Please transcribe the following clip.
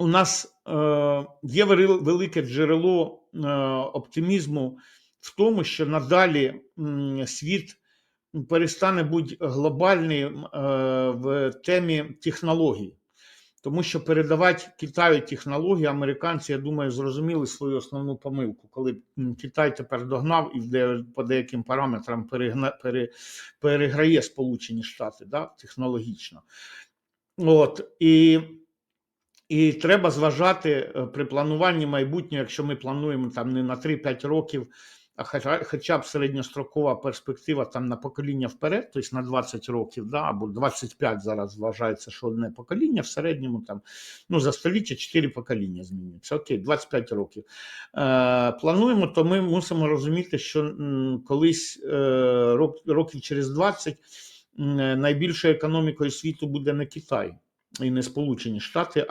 у нас е, є велике джерело е, оптимізму в тому, що надалі світ перестане бути глобальним е, в темі технологій. Тому що передавати Китаю технології, американці, я думаю, зрозуміли свою основну помилку, коли Китай тепер догнав і по деяким параметрам переграє Сполучені Штати да, технологічно. От, і, і треба зважати е, при плануванні майбутнього, якщо ми плануємо там не на 3-5 років, а хоча, б середньострокова перспектива там на покоління вперед, тобто на 20 років, да, або 25 зараз вважається, що одне покоління, в середньому там ну, за століття 4 покоління змінюється. Окей, 25 років. Е, плануємо, то ми мусимо розуміти, що м, колись е, рок, років через 20 м, найбільшою економікою світу буде не Китай і не Сполучені Штати,